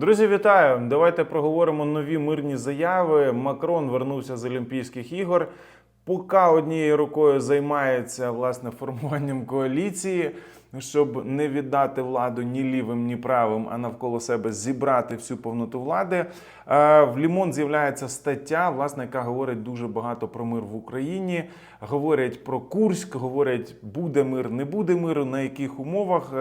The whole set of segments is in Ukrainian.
Друзі, вітаю! Давайте проговоримо нові мирні заяви. Макрон вернувся з Олімпійських ігор. Поки однією рукою займається власне формуванням коаліції, щоб не віддати владу ні лівим, ні правим, а навколо себе зібрати всю повноту влади. Е, В Лімон з'являється стаття, власне, яка говорить дуже багато про мир в Україні. Говорять про Курськ, говорять, буде мир, не буде миру, на яких умовах.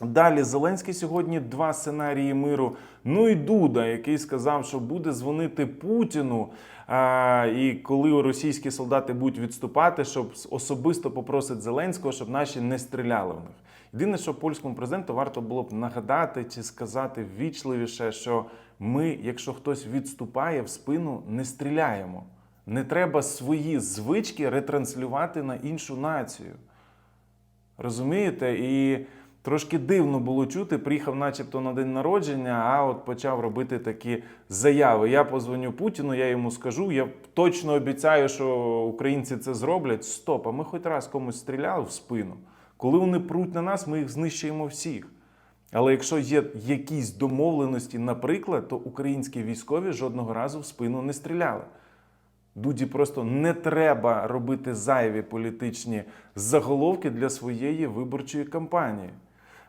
Далі Зеленський сьогодні два сценарії миру. Ну і Дуда, який сказав, що буде дзвонити Путіну. А, і коли російські солдати будуть відступати, щоб особисто попросить Зеленського, щоб наші не стріляли в них. Єдине, що польському президенту варто було б нагадати чи сказати ввічливіше, що ми, якщо хтось відступає в спину, не стріляємо. Не треба свої звички ретранслювати на іншу націю. Розумієте? І трошки дивно було чути, приїхав, начебто, на день народження, а от почав робити такі заяви. Я позвоню Путіну, я йому скажу, я точно обіцяю, що українці це зроблять. Стоп, а ми хоч раз комусь стріляли в спину. Коли вони пруть на нас, ми їх знищуємо всіх. Але якщо є якісь домовленості, наприклад, то українські військові жодного разу в спину не стріляли. Дуді просто не треба робити зайві політичні заголовки для своєї виборчої кампанії.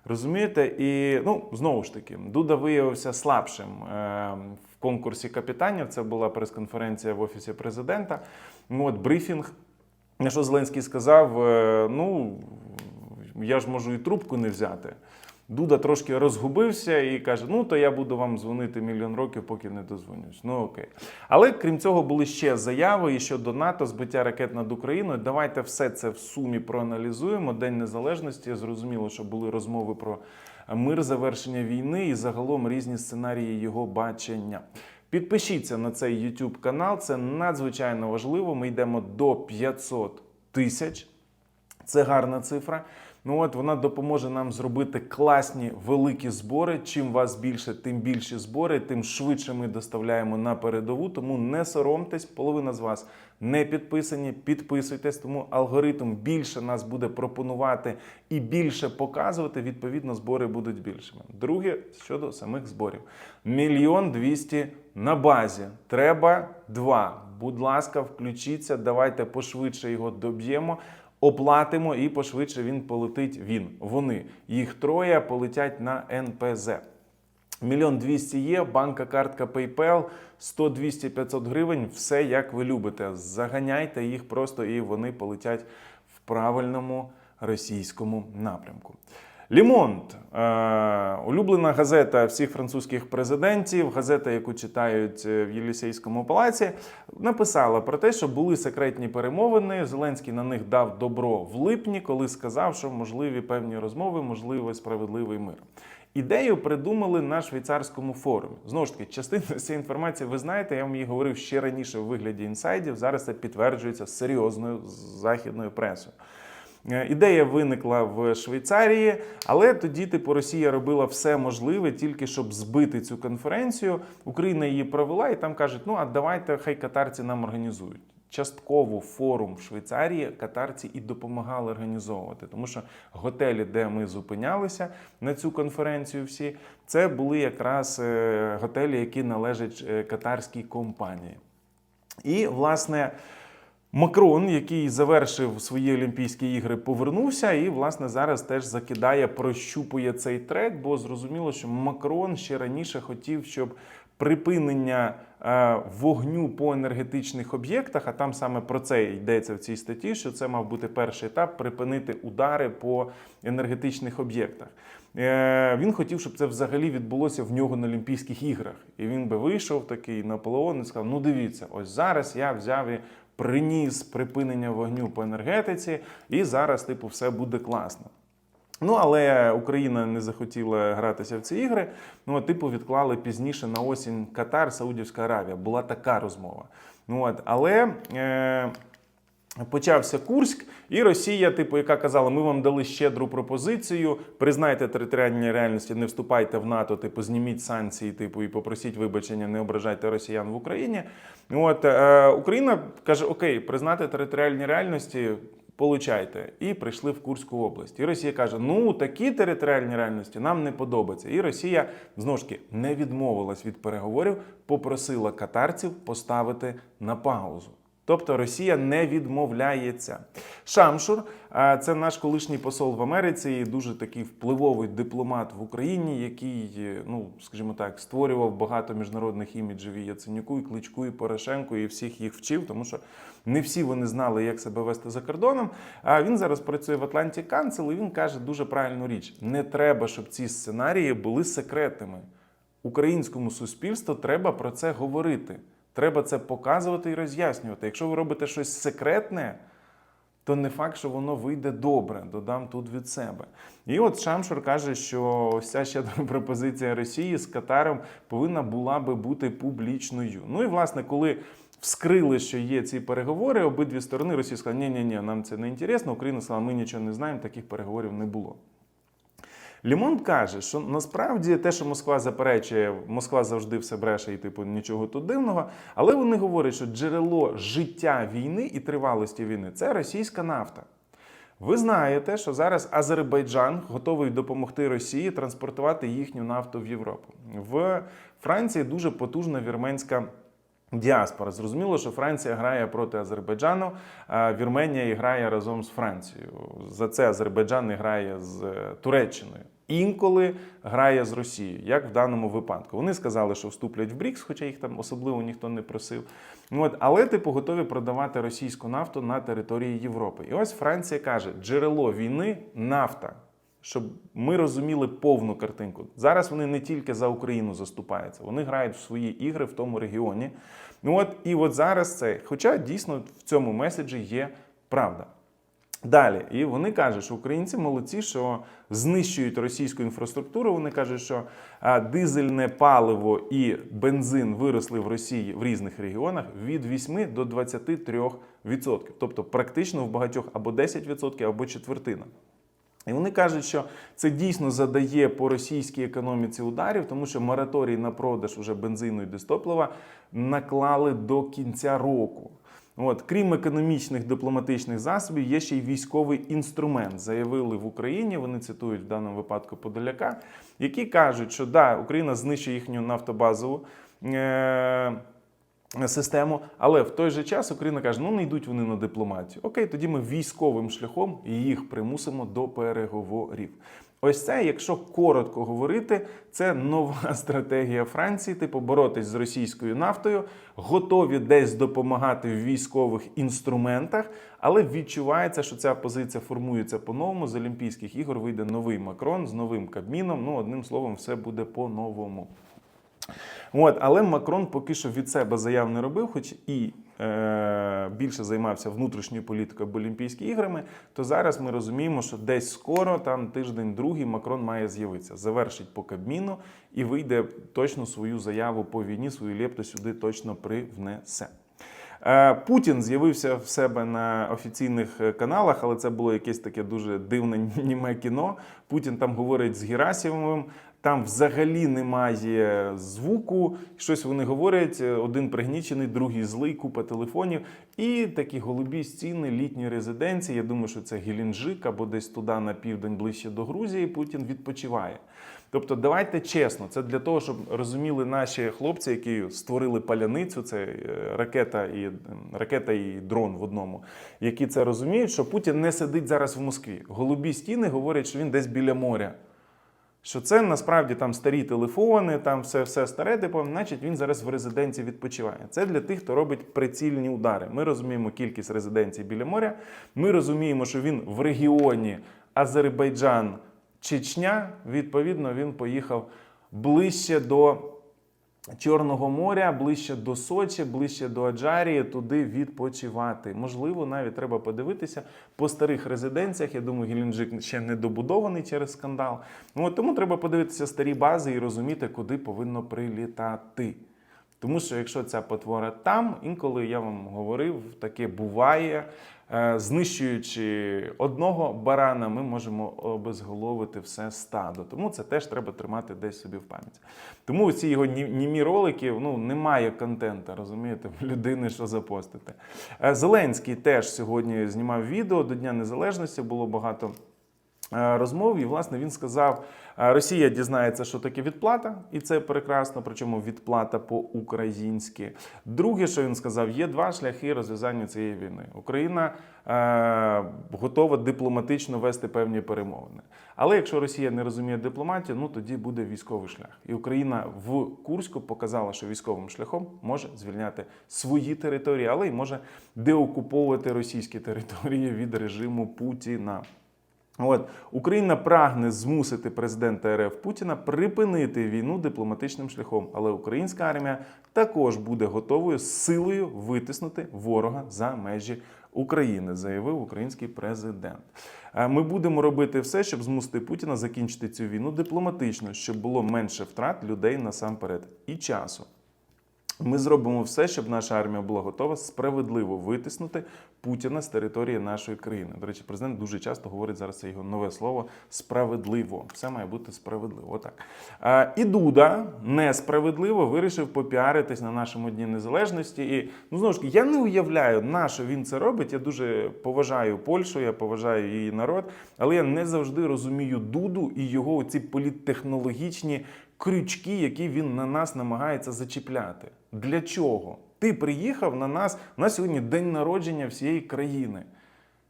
Розумієте? І ну, знову ж таки, Дуда виявився слабшим е, в конкурсі капітанів. Це була прес-конференція в офісі президента. Ну, От брифінг. На що Зеленський сказав: е, ну, я ж можу і трубку не взяти. Дуда трошки розгубився і каже: Ну, то я буду вам дзвонити мільйон років, поки не дозвонюсь. Ну окей. Але крім цього, були ще заяви і щодо НАТО, збиття ракет над Україною. Давайте все це в сумі проаналізуємо. День незалежності. Зрозуміло, що були розмови про мир, завершення війни і загалом різні сценарії його бачення. Підпишіться на цей YouTube канал, це надзвичайно важливо. Ми йдемо до 500 тисяч. Це гарна цифра. Ну от вона допоможе нам зробити класні великі збори. Чим вас більше, тим більші збори, тим швидше ми доставляємо на передову. Тому не соромтесь, половина з вас не підписані. Підписуйтесь, тому алгоритм більше нас буде пропонувати і більше показувати. Відповідно, збори будуть більшими. Друге щодо самих зборів: мільйон двісті на базі. Треба два. Будь ласка, включіться. Давайте пошвидше його доб'ємо оплатимо і пошвидше він полетить. Він вони їх троє полетять на НПЗ. Мільйон двісті є, банка картка PayPal, 100, 200, 500 гривень. Все як ви любите. Заганяйте їх просто і вони полетять в правильному російському напрямку. Лімонт е, улюблена газета всіх французьких президентів, газета, яку читають е, в Єлісейському палаці, написала про те, що були секретні перемовини. Зеленський на них дав добро в липні, коли сказав, що можливі певні розмови, можливий справедливий мир. Ідею придумали на швейцарському форумі. Знову ж таки, частину цієї інформації ви знаєте, я вам її говорив ще раніше в вигляді інсайдів. Зараз це підтверджується серйозною західною пресою. Е, Ідея виникла в Швейцарії, але тоді, типу, Росія робила все можливе тільки щоб збити цю конференцію. Україна її провела, і там кажуть: ну а давайте хай катарці нам організують. Частково форум в Швейцарії катарці і допомагали організовувати, тому що готелі, де ми зупинялися на цю конференцію, всі це були якраз е, готелі, які належать е, катарській компанії. І власне. Макрон, який завершив свої Олімпійські ігри, повернувся і, власне, зараз теж закидає, прощупує цей трек, бо зрозуміло, що Макрон ще раніше хотів, щоб припинення е, вогню по енергетичних об'єктах, а там саме про це йдеться в цій статті, що це мав бути перший етап припинити удари по енергетичних об'єктах. Е, Він хотів, щоб це взагалі відбулося в нього на Олімпійських іграх. І він би вийшов такий Наполеон і сказав: Ну, дивіться, ось зараз я взяв і приніс припинення вогню по енергетиці, і зараз, типу, все буде класно. Ну, але Україна не захотіла гратися в ці ігри. Ну, типу, відклали пізніше на осінь Катар, Саудівська Аравія. Була така розмова. Ну, от, але. Е- Почався Курськ, і Росія, типу, яка казала, ми вам дали щедру пропозицію. Признайте територіальні реальності, не вступайте в НАТО, типу, зніміть санкції, типу, і попросіть вибачення, не ображайте росіян в Україні. От е, Україна каже: Окей, признати територіальні реальності. получайте. І прийшли в Курську область. І Росія каже: ну такі територіальні реальності нам не подобаються. І Росія знову ж таки не відмовилась від переговорів, попросила катарців поставити на паузу. Тобто Росія не відмовляється. Шамшур, а, це наш колишній посол в Америці, і дуже такий впливовий дипломат в Україні, який, е, ну скажімо так, створював багато міжнародних іміджів і Яценюку, і Кличку, і Порошенку, і всіх їх вчив, тому що не всі вони знали, як себе вести за кордоном. А він зараз працює в Атланті Канцел, і він каже дуже правильну річ: не треба, щоб ці сценарії були секретними. Українському суспільству треба про це говорити. Треба це показувати і роз'яснювати. Якщо ви робите щось секретне, то не факт, що воно вийде добре. Додам тут від себе. І от Шамшур каже, що ось ця ще пропозиція Росії з Катаром повинна була би бути публічною. Ну і власне, коли вскрили, що є ці переговори, обидві сторони Росія сказала, ні ні ні нам це не інтересно. Україна сказала, ми нічого не знаємо, таких переговорів не було. Лімон каже, що насправді те, що Москва заперечує, Москва завжди все бреше і типу нічого тут дивного. Але вони говорять, що джерело життя війни і тривалості війни це російська нафта. Ви знаєте, що зараз Азербайджан готовий допомогти Росії транспортувати їхню нафту в Європу. В Франції дуже потужна вірменська. Діаспора. Зрозуміло, що Франція грає проти Азербайджану, а Вірменія грає разом з Францією. За це Азербайджан не грає з е, Туреччиною. Інколи грає з Росією, як в даному випадку. Вони сказали, що вступлять в БРІКС, хоча їх там особливо ніхто не просив. От, але типу готові продавати російську нафту на території Європи. І ось Франція каже: джерело війни нафта. Щоб ми розуміли повну картинку. Зараз вони не тільки за Україну заступаються, вони грають в свої ігри в тому регіоні. Ну от і от зараз це, хоча дійсно в цьому меседжі є правда. Далі, і вони кажуть, що українці молодці, що знищують російську інфраструктуру. Вони кажуть, що дизельне паливо і бензин виросли в Росії в різних регіонах від 8 до 23%. Тобто, практично в багатьох або 10%, або четвертина. І вони кажуть, що це дійсно задає по російській економіці ударів, тому що мораторій на продаж уже бензину і дистоплива наклали до кінця року. От, крім економічних дипломатичних засобів, є ще й військовий інструмент. Заявили в Україні. Вони цитують в даному випадку Подоляка, які кажуть, що да, Україна знищує їхню нафтобазову. Е- Систему, але в той же час Україна каже: ну не йдуть вони на дипломатію. Окей, тоді ми військовим шляхом їх примусимо до переговорів. Ось це, якщо коротко говорити, це нова стратегія Франції, типу боротись з російською нафтою, готові десь допомагати в військових інструментах, але відчувається, що ця позиція формується по-новому. З Олімпійських ігор вийде новий Макрон з новим Кабміном. Ну, одним словом, все буде по-новому. От, але Макрон поки що від себе заяв не робив, хоч і е, більше займався внутрішньою політикою або Олімпійськими іграми, то зараз ми розуміємо, що десь скоро, там тиждень-другий, Макрон має з'явитися, завершить по Кабміну і вийде точно свою заяву по війні, свою лепту сюди точно привнесе. Е, Путін з'явився в себе на офіційних е, каналах, але це було якесь таке дуже дивне німе кіно. Путін там говорить з Герасимовим. Там взагалі немає звуку, щось вони говорять. Один пригнічений, другий злий, купа телефонів. І такі голубі стіни, літні резиденції. Я думаю, що це Геленджик або десь туди на південь ближче до Грузії. Путін відпочиває. Тобто, давайте чесно, це для того, щоб розуміли наші хлопці, які створили паляницю, це е, ракета і ракета і дрон в одному, які це розуміють, що Путін не сидить зараз в Москві. Голубі стіни говорять, що він десь біля моря. Що це насправді там старі телефони, там все все старе, типу, значить він зараз в резиденції відпочиває. Це для тих, хто робить прицільні удари. Ми розуміємо кількість резиденцій біля моря. Ми розуміємо, що він в регіоні Азербайджан, Чечня. Відповідно, він поїхав ближче до Чорного моря, ближче до Сочі, ближче до Аджарії, туди відпочивати. Можливо, навіть треба подивитися по старих резиденціях. Я думаю, Геленджик ще не добудований через скандал. Ну, от тому треба подивитися старі бази і розуміти, куди повинно прилітати. Тому що якщо ця потвора там, інколи я вам говорив, таке буває. Е, Знищуючи одного барана, ми можемо обезголовити все стадо. Тому це теж треба тримати десь собі в пам'яті. Тому ці його німі ролики ну, немає контента, розумієте, в людини, що запостити. Е, Зеленський теж сьогодні знімав відео до Дня Незалежності, було багато розмов, і власне він сказав: е, Росія дізнається, що таке відплата, і це прекрасно. Причому відплата по-українськи. Друге, що він сказав, є два шляхи розв'язання цієї війни. Україна е, готова дипломатично вести певні перемовини. Але якщо Росія не розуміє дипломатію, ну тоді буде військовий шлях. І Україна в Курську показала, що військовим шляхом може звільняти свої території, але й може деокуповувати російські території від режиму Путіна. От Україна прагне змусити президента РФ Путіна припинити війну дипломатичним шляхом, але українська армія також буде готовою силою витиснути ворога за межі України, заявив український президент. Е, Ми будемо робити все, щоб змусити Путіна закінчити цю війну дипломатично, щоб було менше втрат людей насамперед і часу. Ми зробимо все, щоб наша армія була готова справедливо витиснути Путіна з території нашої країни. До речі, президент дуже часто говорить зараз це його нове слово справедливо. Все має бути справедливо. Отак. І Дуда несправедливо вирішив попіаритись на нашому дні незалежності. І ну знову ж я не уявляю, на що він це робить. Я дуже поважаю Польщу, я поважаю її народ, але я не завжди розумію Дуду і його ці політтехнологічні крючки, які він на нас намагається зачіпляти. Для чого? Ти приїхав на нас. У нас сьогодні день народження всієї країни.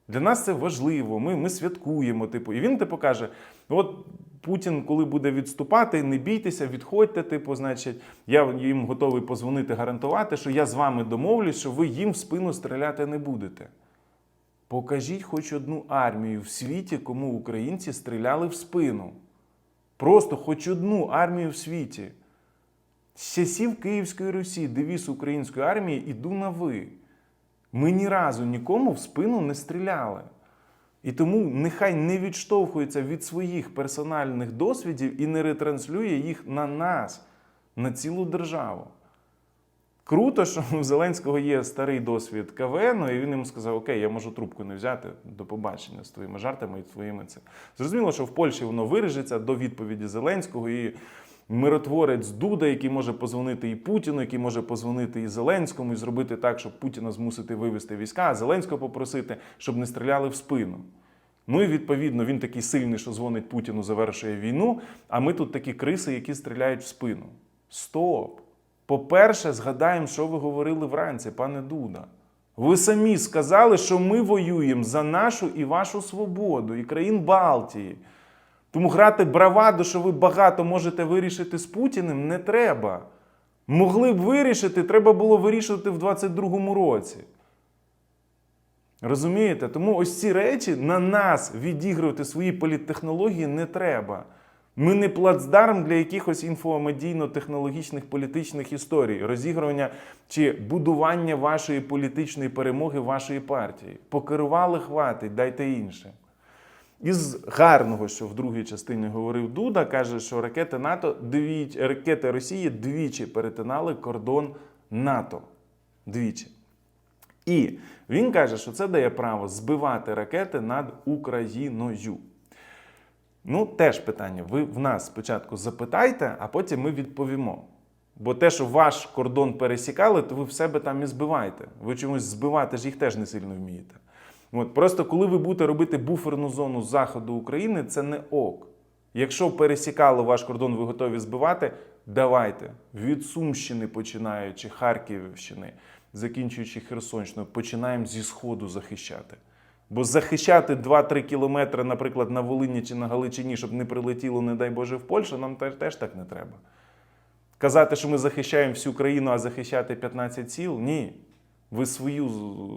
Для нас це важливо. Ми, ми святкуємо. Типу, і він типу каже: от Путін, коли буде відступати, не бійтеся, відходьте. Типу, значить, я їм готовий позвонити, гарантувати, що я з вами домовлюсь, що ви їм в спину стріляти не будете. Покажіть хоч одну армію в світі, кому українці стріляли в спину. Просто хоч одну армію в світі. З часів Київської Русі девіз української армії іду на ви. Ми ні разу нікому в спину не стріляли. І тому нехай не відштовхується від своїх персональних досвідів і не ретранслює їх на нас, на цілу державу. Круто, що у Зеленського є старий досвід КВН, і він йому сказав: Окей, я можу трубку не взяти до побачення з твоїми жартами і твоїми це. Зрозуміло, що в Польщі воно виріжеться до відповіді Зеленського і миротворець Дуда, який може позвонити і Путіну, який може позвонити і Зеленському, і зробити так, щоб Путіна змусити вивести війська, а Зеленського попросити, щоб не стріляли в спину. Ну і відповідно він такий сильний, що дзвонить Путіну, завершує війну. А ми тут такі криси, які стріляють в спину. Стоп! По-перше, згадаємо, що ви говорили вранці, пане Дуда. Ви самі сказали, що ми воюємо за нашу і вашу свободу, і країн Балтії. Тому грати браваду, що ви багато можете вирішити з Путіним, не треба. Могли б вирішити, треба було вирішувати в 22-му році. Розумієте? Тому ось ці речі на нас відігрувати свої політтехнології не треба. Ми не плацдарм для якихось інфомедійно-технологічних політичних історій, розігрування чи будування вашої політичної перемоги вашої партії. Покерували, хватить, дайте інше. Із гарного, що в другій частині говорив Дуда, каже, що ракети НАТО двічі, ракети Росії двічі перетинали кордон НАТО. Двічі. І він каже, що це дає право збивати ракети над Україною. Ну, теж питання. Ви в нас спочатку запитайте, а потім ми відповімо. Бо те, що ваш кордон пересікали, то ви в себе там і збиваєте. Ви чомусь збивати ж їх теж не сильно вмієте. От, просто коли ви будете робити буферну зону заходу України, це не ок. Якщо пересікали ваш кордон, ви готові збивати, давайте. Від Сумщини починаючи, Харківщини, закінчуючи Херсонщиною, починаємо зі Сходу захищати. Бо захищати 2-3 кілометри, наприклад, на Волині чи на Галичині, щоб не прилетіло, не дай Боже, в Польщу, нам теж так не треба. Казати, що ми захищаємо всю країну, а захищати 15 сіл ні. Ви свою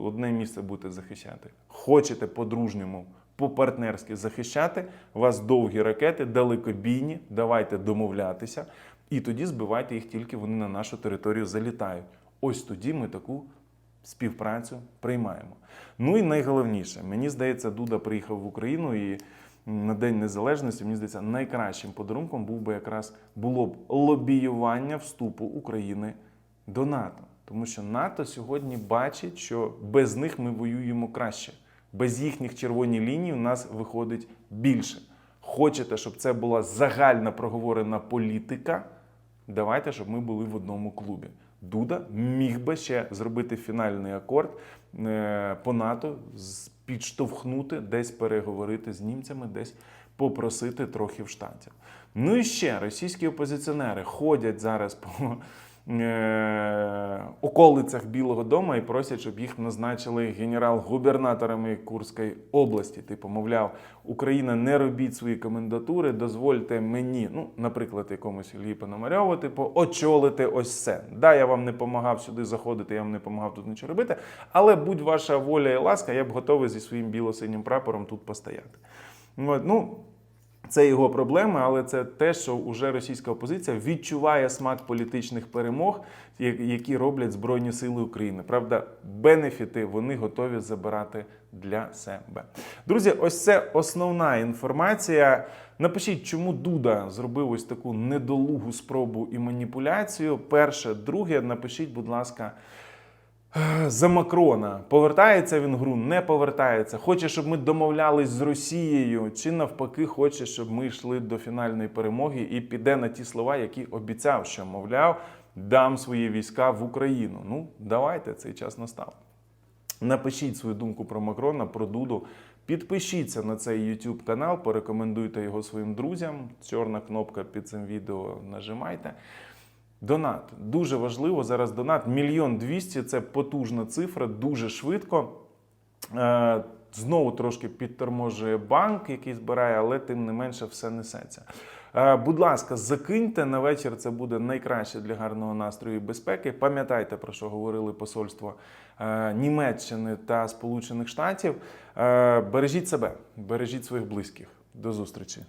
одне місце будете захищати. Хочете по-дружньому, по-партнерськи захищати, у вас довгі ракети, далекобійні, давайте домовлятися, і тоді збивайте їх тільки вони на нашу територію залітають. Ось тоді ми таку співпрацю приймаємо. Ну і найголовніше, мені здається, Дуда приїхав в Україну і на День Незалежності, мені здається, найкращим подарунком був би якраз було б лобіювання вступу України до НАТО. Тому що НАТО сьогодні бачить, що без них ми воюємо краще. Без їхніх червоні лінії у нас виходить більше. Хочете, щоб це була загальна проговорена політика? Давайте, щоб ми були в одному клубі. Дуда міг би ще зробити фінальний акорд е, по НАТО, підштовхнути, десь переговорити з німцями, десь попросити трохи в штатів. Ну і ще російські опозиціонери ходять зараз по околицях Білого Дому і просять, щоб їх назначили генерал-губернаторами Курської області. Типу, мовляв, Україна не робіть свої комендатури, дозвольте мені, ну, наприклад, якомусь Іллі Пономарьову, типу, очолити ось це. Да, я вам не допомагав сюди заходити, я вам не допомагав тут нічого робити, але будь ваша воля і ласка, я б готовий зі своїм біло-синім прапором тут постояти. Ну, це його проблеми, але це те, що вже російська опозиція відчуває смак політичних перемог, які роблять Збройні Сили України. Правда, бенефіти вони готові забирати для себе. Друзі, ось це основна інформація. Напишіть, чому Дуда зробив ось таку недолугу спробу і маніпуляцію. Перше, друге, напишіть, будь ласка. За Макрона повертається він гру, не повертається. Хоче, щоб ми домовлялись з Росією, чи навпаки, хоче, щоб ми йшли до фінальної перемоги і піде на ті слова, які обіцяв, що мовляв, дам свої війська в Україну. Ну, давайте цей час настав. Напишіть свою думку про Макрона, про Дуду. Підпишіться на цей YouTube канал, порекомендуйте його своїм друзям. Чорна кнопка під цим відео нажимайте. Донат дуже важливо. Зараз донат мільйон двісті це потужна цифра, дуже швидко. Е, Знову трошки підторможує банк, який збирає, але тим не менше все несеться. Е, Будь ласка, закиньте на вечір. Це буде найкраще для гарного настрою і безпеки. Пам'ятайте про що говорили посольство е, Німеччини та Сполучених Штатів. Бережіть себе, бережіть своїх близьких. До зустрічі.